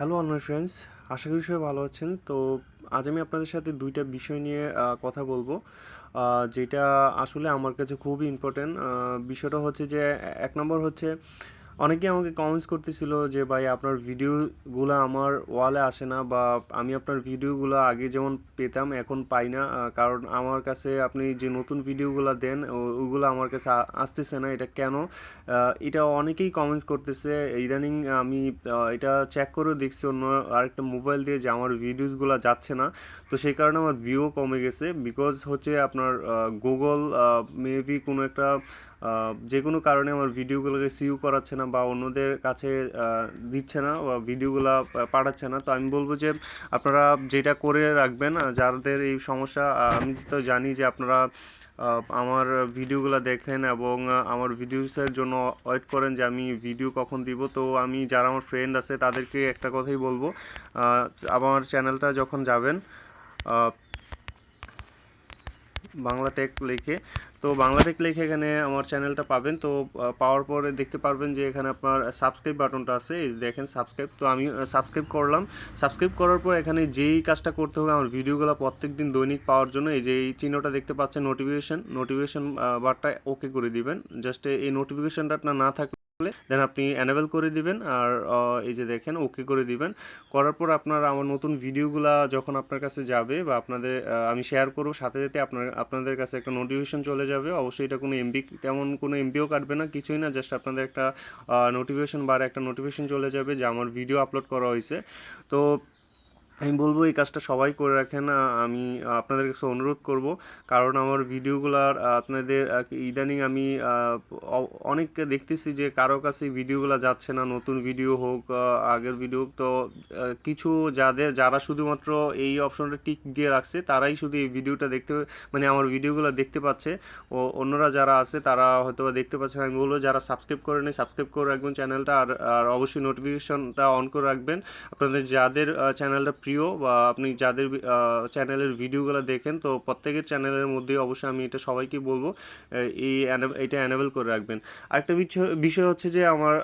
Hello honour friends আশা করি সবাই ভালো আছেন। তো আজ আমি আপনাদের সাথে দুইটা বিষয় নিয়ে কথা বলব। যেটা আসলে আমার কাছে খুবই ইম্পর্টেন্ট বিষয়টা হচ্ছে যে এক নম্বর হচ্ছে অনেকে আমাকে কমেন্টস করতেছিল যে, ভাই, আপনার ভিডিওগুলো আমার ওয়ালে আসে না বা আমি আপনার ভিডিওগুলো আগে যেমন পেতাম, এখন পাই না। কারণ আমার কাছে আপনি যে নতুন ভিডিওগুলো দেন ওগুলো আমার কাছে আসতেছে না। এটা কেন? এটা অনেকেই কমেন্টস করতেছে। ইদানিং আমি এটা চেক করে দেখছি অন্য আরেকটা মোবাইল দিয়ে যে আমার ভিডিওসগুলো যাচ্ছে না। তো সেই কারণে আমার ভিউ কমে গেছে। বিকজ হচ্ছে আপনার গুগল মেবি কোনো একটা যে কোনো কারণে আমার ভিডিওগুলোকে সিউ করাচ্ছে না বা অন্যদের কাছে দিচ্ছে না বা ভিডিওগুলো পাঠাচ্ছে না। তো আমি বলব যে, আপনারা যেটা করে রাখবেন যাদের এই সমস্যা আমি তো জানি যে আপনারা আমার ভিডিওগুলো দেখেন এবং আমার ভিডিওসের জন্য ওয়েট করেন যে আমি ভিডিও কখন দিব। তো আমি যারা আমার ফ্রেন্ড আছে, তাদেরকে একটা কথাই বলব আমার চ্যানেলটা যখন যাবেন বাংলা টেক লিখে। তো বাংলা টেক লিখে এখানে আমার চ্যানেলটা পাবেন। তো পাওয়ার পরে দেখতে পারবেন যে এখানে আপনার সাবস্ক্রাইব বাটনটা আছে। দেখেন সাবস্ক্রাইব তো আমি সাবস্ক্রাইব করলাম। সাবস্ক্রাইব করার পর এখানে যেই কাজটা করতে হবে আমার ভিডিওগুলো প্রত্যেক দিন দৈনিক পাওয়ার জন্য, এই যে এই চিহ্নটা দেখতে পাচ্ছেন নোটিফিকেশন নোটিফিকেশন বারটা ওকে করে দিবেন। জাস্ট এই নোটিফিকেশনটা আপনার না থাকলে দেন আপনি অ্যানেবেল করে দিবেন আর এই যে দেখেন ওকে করে দিবেন। করার পর আপনার আমার নতুন ভিডিওগুলা যখন আপনার কাছে যাবে বা আপনাদের আমি শেয়ার করব, সাথে সাথে আপনার, আপনাদের কাছে একটা নোটিফিকেশন চলে যাবে। অবশ্যই এটা কোনো এমবি তেমন কোনো এমবিও কাটবে না, কিছুই না জাস্ট আপনাদের একটা নোটিফিকেশন বার একটা নোটিফিকেশন চলে যাবে যে আমার ভিডিও আপলোড করা হয়েছে। তো আমি বলব এই কাজটা সবাই করে রাখেন। আমি আপনাদের কাছে অনুরোধ করব। কারণ আমার ভিডিওগুলার আপনাদের ইদানিং আমি অনেককে দেখতেছি যে কারও কাছে ভিডিওগুলো যাচ্ছে না। নতুন ভিডিও হোক আগের ভিডিও তো কিছু যাদের, যারা শুধুমাত্র এই অপশনটা টিক দিয়ে রাখছে, তারাই শুধু এই ভিডিওটা দেখতে মানে আমার ভিডিওগুলো দেখতে পাচ্ছে। ও, অন্যরা যারা আছে, তারা হয়তো দেখতে পাচ্ছে না। আমি বলব যারা সাবস্ক্রাইব করে নেই, সাবস্ক্রাইব করে রাখবেন চ্যানেলটা। আর আর অবশ্যই নোটিফিকেশনটা অন করে রাখবেন। আপনাদের যাদের চ্যানেলটা প্রিয় বা আপনি যাদের চ্যানেলের ভিডিওগুলো দেখেন, তো প্রত্যেকের চ্যানেলের মধ্যে অবশ্যই আমি এটা সবাইকে বলব এই এটা অ্যানেবল করে রাখবেন। আরেকটা বিষয় হচ্ছে যে আমার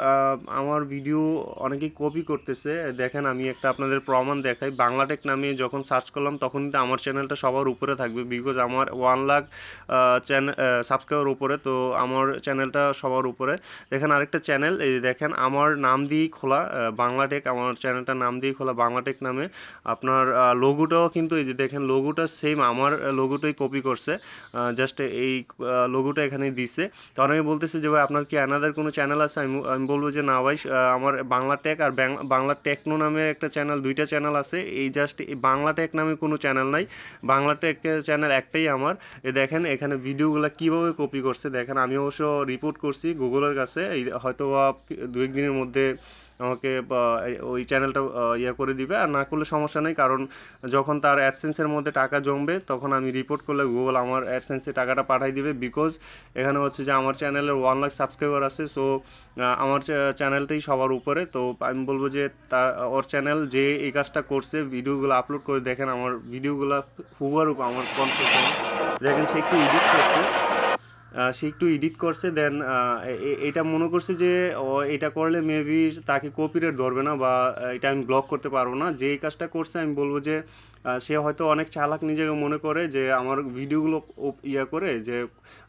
আমার ভিডিও অনেকেই কপি করতেছে। দেখেন, আমি একটা আপনাদের প্রমাণ দেখাই। বাংলাটেক নামে যখন সার্চ করলাম, তখন কিন্তু আমার চ্যানেলটা সবার উপরে থাকবে বিকজ আমার ওয়ান লাখ চ্যানেল সাবস্ক্রাইবার উপরে, তো আমার চ্যানেলটা সবার উপরে। দেখেন, আরেকটা চ্যানেল এই দেখেন, আমার নাম দিয়েই খোলা বাংলাটেক, আমার চ্যানেলটার নাম দিয়েই খোলা বাংলাটেক নামে। আপনার লোগোটাও কিন্তু এই যে দেখেন লোগোটা সেম আমার লোগোটাই কপি করছে জাস্ট এই লোগোটা এখানে দিছে। তো অনেকে বলতেছে যে, ভাই, আপনার কি অ্যানাদার কোনো চ্যানেল আছে? আমি আমি বলব যে, না ভাই আমার বাংলা টেক আর বাংলা টেকনো নামে একটা চ্যানেল দুইটা চ্যানেল আছে। এই জাস্ট এই বাংলা টেক নামে কোনো চ্যানেল নাই। বাংলা টেক চ্যানেল একটাই আমার। এ দেখেন, এখানে ভিডিওগুলো কীভাবে কপি করছে? দেখেন, আমি অবশ্য রিপোর্ট করছি গুগলের কাছে। এই হয়তো দু একদিনের মধ্যে আমাকে ওই চ্যানেলটা ইয়ে করে দিবে। আর না করলে সমস্যা নেই, কারণ যখন তার অ্যাডসেন্সের মধ্যে টাকা জমবে, তখন আমি রিপোর্ট করলে গুগল আমার অ্যাডসেন্সে টাকাটা পাঠিয়ে দিবে। বিকজ এখানে হচ্ছে যে আমার চ্যানেলের ওয়ান লাখ সাবস্ক্রাইবার আছে সো আমার চ্যানেলটাই সবার উপরে। তো আমি বলব যে তার ওর চ্যানেল যে এই কাজটা করছে ভিডিওগুলো আপলোড করে দেখেন, আমার ভিডিওগুলো হুবারুপ আমার কণ্ঠ দেখেন সে একটু এডিট করছে। সে একটু এডিট করছে দেন এটা মনে করছে যে এটা করলে মেবি তাকে কপিরাইট ধরবে না বা এটা আমি ব্লক করতে পারব না। যে কাজটা করছে, আমি বলব যে সে হয়তো অনেক চালাক নিজেকে মনে করে যে আমার ভিডিওগুলো ইয়া করে যে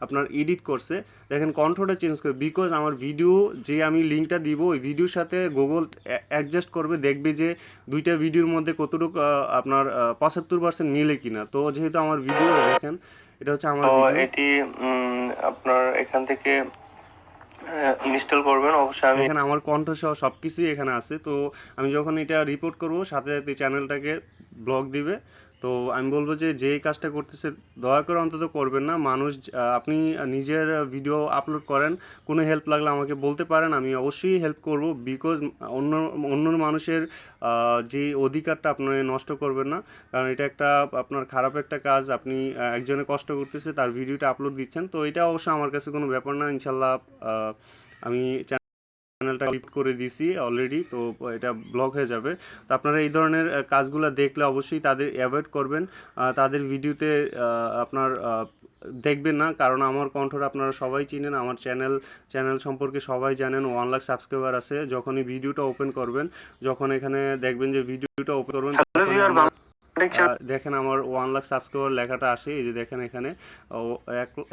আপনার এডিট করছে। দেখেন কন্ট্রোলটা চেঞ্জ করে বিকজ আমার ভিডিও যে আমি লিঙ্কটা দিব ওই ভিডিওর সাথে গুগল অ্যাডজাস্ট করবে দেখবে যে দুইটা ভিডিওর মধ্যে কতটুকু আপনার পঁচাত্তর পার্সেন্ট মিলে কিনা। তো যেহেতু আমার ভিডিও দেখেন এটা হচ্ছে আমার এটি আপনার এখান থেকে ইনস্টল করবেন। অবশ্যই আমি এখানে আমার কণ্ঠ সহ সব কিছুই এখানে আছে। তো আমি যখন এটা রিপোর্ট করব সাথে সাথে চ্যানেলটাকে ব্লক দিবে। তো আমি বলব যে, যেই কাজটা করতেছে, দয়া করে অন্তত করবেন না। মানুষ আপনি নিজের ভিডিও আপলোড করেন, কোনো হেল্প লাগলে আমাকে বলতে পারেন, আমি অবশ্যই হেল্প করব। বিকজ, অন্য অন্য মানুষের যে অধিকারটা আপনি নষ্ট করবেন না। কারণ এটা একটা, আপনার খারাপ একটা কাজ, আপনি একজনে কষ্ট করতেছে, তার ভিডিওটা আপলোড দিচ্ছেন। তো এটা অবশ্য আমার কাছে কোনো ব্যাপার না। ইনশাল্লাহ আমি চ্যানেলটা ক্লিক করে দিছি অলরেডি তো এটা ব্লক হয়ে যাবে। তো আপনারা এই ধরনের কাজগুলো দেখলে অবশ্যই তাদের অ্যাভয়েড করবেন। তাদের ভিডিওতে আপনার দেখবেন না কারণ আমার কণ্ঠটা আপনারা সবাই চিনেন আমার চ্যানেল চ্যানেল সম্পর্কে সবাই জানেন ওয়ান লাখ সাবস্ক্রাইবার আছে। যখনই ভিডিওটা ওপেন করবেন যখন এখানে দেখবেন যে ভিডিওটা ওপেন করবেন দেখেন আমার ওয়ান লাখ সাবস্ক্রাইবার লেখাটা আসে এই যে দেখেন এখানে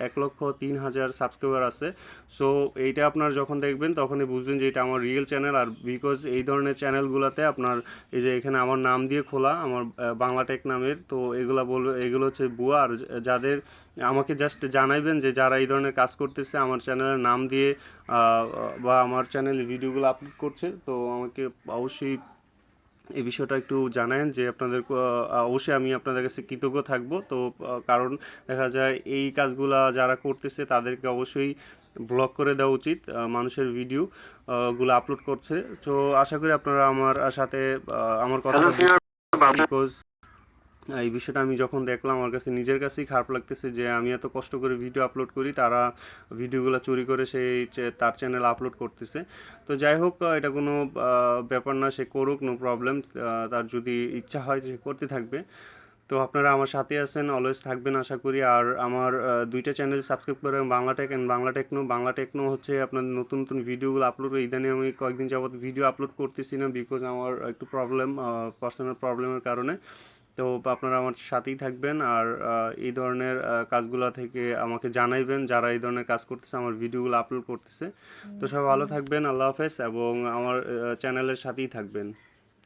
এক লক্ষ তিন হাজার সাবস্ক্রাইবার আছে। সো এইটা আপনার যখন দেখবেন তখনই বুঝবেন যে এটা আমার রিয়েল চ্যানেল আর বিকজ এই ধরনের চ্যানেলগুলোতে আপনার এই যে এখানে আমার নাম দিয়ে খোলা আমার বাংলা টেক নামের তো এগুলো বলবে এগুলো হচ্ছে বুয়া। আর যাদের আমাকে জাস্ট জানাইবেন যে যারা এই ধরনের কাজ করতেছে আমার চ্যানেলের নাম দিয়ে বা আমার চ্যানেলে ভিডিওগুলো আপলোড করছে তো আমাকে অবশ্যই এই বিষয়টা একটু জানায়েন যে আপনাদের অবশ্যই আমি আপনাদের কাছে কৃতজ্ঞ থাকব। তো কারণ দেখা যায় এই কাজগুলা যারা করতেছে তাদেরকে অবশ্যই ব্লক করে দেওয়া উচিত মানুষের ভিডিও গুলো আপলোড করছে। তো আশা করি আপনারা আমার সাথে আমার কথা বিকজ এই বিষয়টা আমি যখন দেখলাম আমার কাছে নিজের কাছেই খারাপ লাগতেছে যে আমি এত কষ্ট করে ভিডিও আপলোড করি, তারা ভিডিওগুলো চুরি করে সেই তার চ্যানেল আপলোড করতেছে। তো যাই হোক এটা কোনো ব্যাপার না, সে করুক নো প্রবলেম তার যদি ইচ্ছা হয় সে করতে থাকবে। তো আপনারা আমার সাথে আছেন অলওয়েজ থাকবেন আশা করি। আর আমার দুইটা চ্যানেল সাবস্ক্রাইব করে Bangla tech and Bangla techno. Bangla techno হচ্ছে আপনার নতুন নতুন ভিডিওগুলো আপলোড ইদানিং আমি কয়েকদিন যাবত ভিডিও আপলোড করতেছি না বিকজ আমার একটু প্রবলেম পার্সোনাল প্রবলেমের কারণে। তো আপনারা আমার সাথেই থাকবেন আর এই ধরনের কাজগুলো থেকে আমাকে জানাইবেন যারা এই ধরনের কাজ করতেছে আমার ভিডিওগুলো আপলোড করতেছে। তো সবাই ভালো থাকবেন আল্লাহ হাফেজ এবং আমার চ্যানেলের সাথেই থাকবেন।